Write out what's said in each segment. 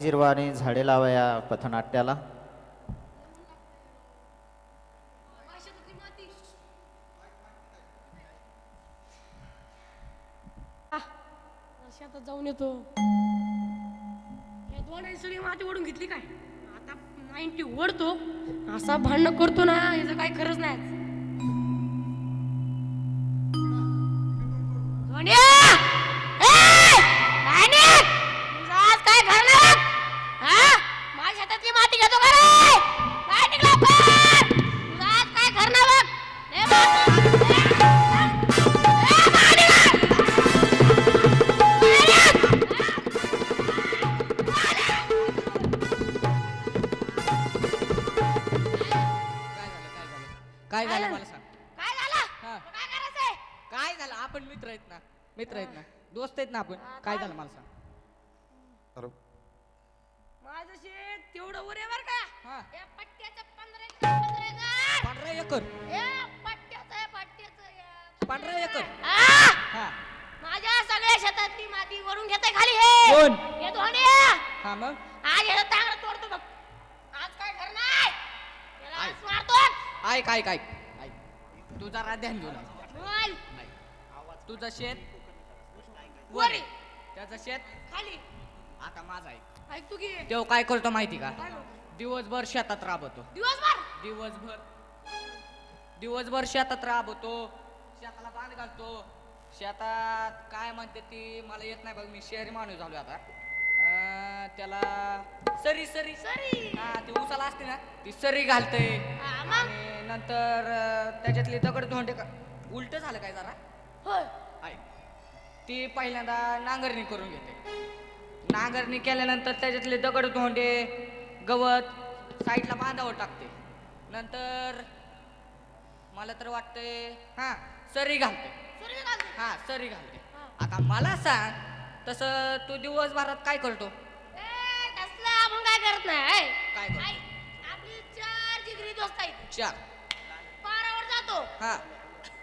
जिरवाने झाडे लावाया पथनाट्याला. शेतात जाऊन येतो. हे दोन सगळी माती ओढून घेतली काय? आता नाईन्टी ओढतो. असा भांडण करतो ना याचं काही खरंच नाही काय झालं? काय झालं काय झालं? मला सांग काय झालं हा. तुला काय करायचंय? काय झालं? आपण मित्र आहेत ना. मित्र आहेत ना. दोस्त आहेत ना आपण. काय झालं मला सांग. माझं शेत तेवढं आहे बरं का. हा. या पट्ट्याचं पंधरा एकर पंधरा या. पांढरा एकर. आ! हा. माझ्या सगळ्या शेतातली माती वरून घेते खाली हे. कोण? हे हा मग? आज याला चांगलं तोडतो बघ. आज काय करणार याला आहे. आज मारतो ऐक ऐक ऐक. ऐक तू जरा ध्यान देऊ नका. बोल तुझं शेत वर. आहे. त्याचं शेत खाली. आता माझं ऐक ऐक तू की. तो काय करतो माहिती का? काय म्हणतो? दिवसभर शेतात राबवतो दिवसभर? दिवसभर. दिवसभर शेतात राबवतो शेताला बांध घालतो. शेतात काय म्हणते ती मला येत नाही बघ मी शहरी माणूस झालो आता. अं, त्याला सरी सरी. सरी. हा ती उसाला असते ना ती सरी घालते. हा, मग? आणि नंतर अं, त्याच्यातली दगड धोंडे का उलट झालं काय जरा? होय. आहे ती पहिल्यांदा नांगरणी करून घेते. नांगरणी केल्यानंतर त्याच्यातले दगड धोंडे गवत साईडला बांधावर टाकते. नंतर मला तर वाटते हा सरी घालते. सरी घालते? हा सरी घालते. आता मला सांग तसं तू दिवसभरात काय करतो? ए, तसलं आपण काय करत नाही. काय करतो? आपली चार जिगरी दोस्त आहेत. चार. पारावर जातो. हा.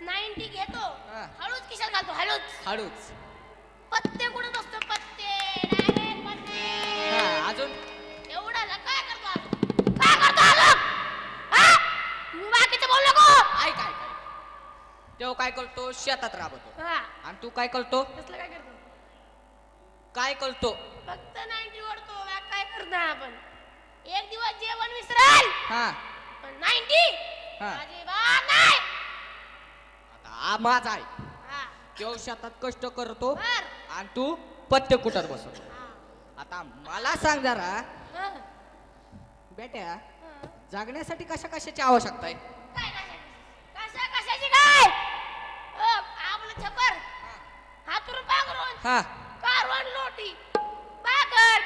नाईन्टी घेतो. हा. हळूच खिशात घालतो हळूच. हळूच. पत्ते कुठे काय करतो? शेतात राबवतो हा. आणि तू काय करतो? काय करतो? काय करतो? फक्त नाईन्टी ओढतो बाकी काय करणार आपण? एक दिवस जेवण विसराल हा. पण नाईन्टी हा. अजिबात नाही. आता हा माझा आहे. हा. तेव्हा शेतात कष्ट करतो? बर. आणि तू पत्ते कुठत बसतो हा. आता मला सांग जरा. हा. बेट्या हा. जगण्यासाठी कशा कशाची आवश्यकता आहे काय कशाची कशा कशाची काय अ, आपलं छपर हातून पांघरून हा. कारवण लोटी बाकर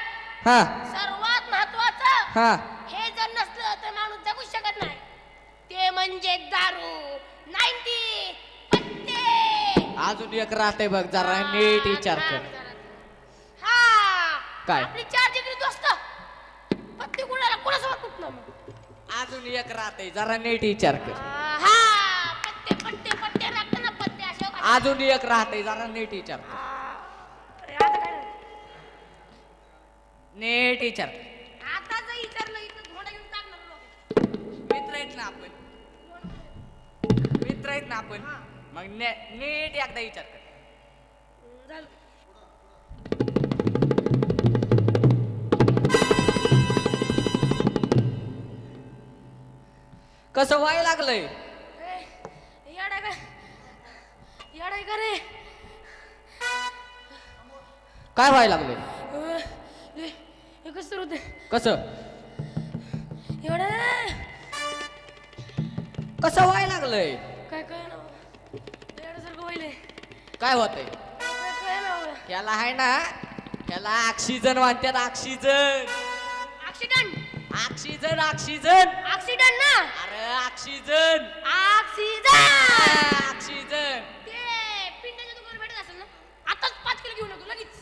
हा. सर्वात महत्वाचं हा. हे जर नसलं तर माणूस जगू शकत नाही. ते म्हणजे दारू नाईन्टी पत्ते. अजून एक राहते बघ जरा नीट विचार हा, कर. हा. काय? आपली चार जिगरी दोस्त. पत्ते कुणाला कुणासोबत कुठलं मग? अजून एक राहते जरा नीट विचार कर. हा पत्ते पत्ते पत्ते राखतं ना पत्ते अशोक. अजून एक राहते जरा नीट विचार कर. नीट विचार. आता जर विचारलं इथं घोडा घेऊन टाकणार लोक. मित्र आहेत ना आपण. मित्र आहेत ना आपण. मग ने- नीट एकदा विचार कर. हम्म, झालं. कसं व्हायला लागलंय? ए, येडा का? येडा का रे? काय व्हायला लागलंय? कसं सुरू होते कसं? येडा कसं व्हायला लागलंय? काय काय ना येड्यासारखं व्हायले काय होतंय? काय काय ना याला आहे ना याला ऑक्सिजन म्हणतात oxygen oxidant oxygen oxygen oxidant ना? अरे ऑक्सिजन ऑक्सिजन ते पिंडाच्या दुकानात भेटत असेल ना आताच पाच किलो घेऊन येतो लगेच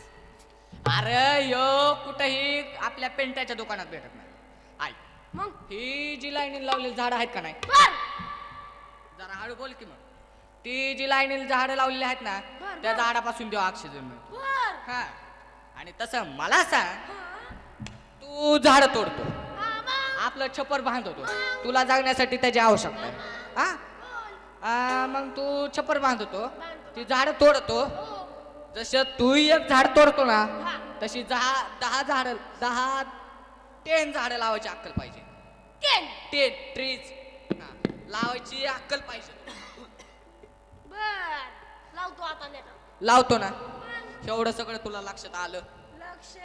अरे यो कुठेही आपल्या पेंट्याच्या दुकानात भेटत नाही. ऐक मग? ही जी लाईनीला लावलेली झाडं आहेत का नाही? बर. जरा हळू बोल की मग. ती जी लाईनीला झाडं लावलेली आहेत ना बर, त्या बर. झाडापासून देऊ ऑक्सिजन मिळतो. बर. हा. आणि तसं मला सांग तू झाड तोडतो. आपलं छप्पर बांधतो. तुला जागण्यासाठी त्याची आवश्यकता आहे. हा? आ, मग तू छप्पर बांधतो. ती झाड तोडतो. हो. जसं तू एक झाड तोडतो ना हा. तशी दहा दहा झाड दहा टेन झाडं लावायची अक्कल पाहिजे. टेन. Ten trees. लावायची अक्कल पाहिजे. बर. लावतो आता लावतो ना. एवढं सगळं तुला लक्षात आलं? लक्ष.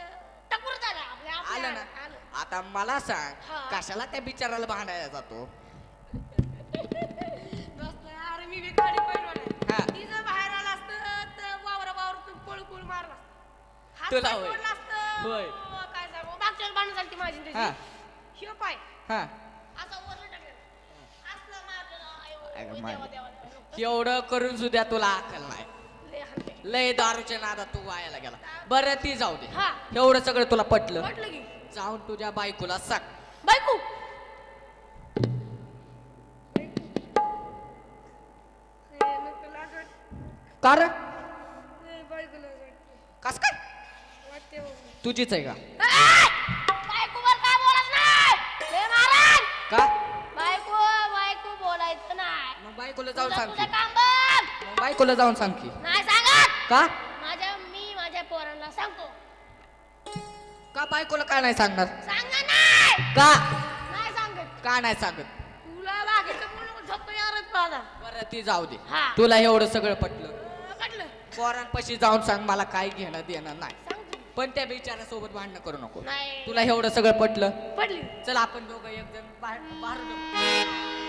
टपूर झालं. आपल्या आपल्या- आलं ना. आलं. आता मला सांग हा. कशाला त्या बिचाराला भांडायला जातो? तुला होय. होय. हो, काय सांगू? मागच्या भांडण झाली ती माझी हा. पाय. हा. असा वरलं टाकलं. असलं मारलेलं आयो, अगं, देवा, मारलं. देवा, देवा. एवढं करून सुद्धा तुला अक्कल नाही. लय हाणते. लय दारूच्या नादात तू वायाला गेला. बरं ती जाऊ दे. हा. एवढं सगळं तुला पटलं? म्हटलं की. जाऊन तुझ्या बायकोला सांग. बायको. ए, नको लाज वाटते. कार ए, बायकोला लाज वाटते. कस काय वाटते बाबा. तुझीच आहे का! बायकोवर काय बोलायचं नाही? लय मारण. का? बायको बायको बोलायचं नाही. मग बायकोला जाऊन तुझं सांग तुझं की. काम बघ! मग बायकोला जाऊन सांग की. नाही सांगत! का? माझ्या मी माझ्या पोरांना सांगतो. का बायकोला काय नाही सांगणार? सांगा नाही! का? नाही सांगत. का नाही सांगत? तुला बाकीचं बोलू यारच पाहता बरं ती जाऊ दे. हा. तुला एवढं सगळं पटलं. कटलं पोरांपाशी जाऊन सांग मला काय घेणं देणं नाही. पण त्या बिचारासोबत भांडणं करू नको. नाही. तुला एवढं सगळं पटलं? पडली चल आपण दोघं एक जण बाहेर बाहेर जाऊ.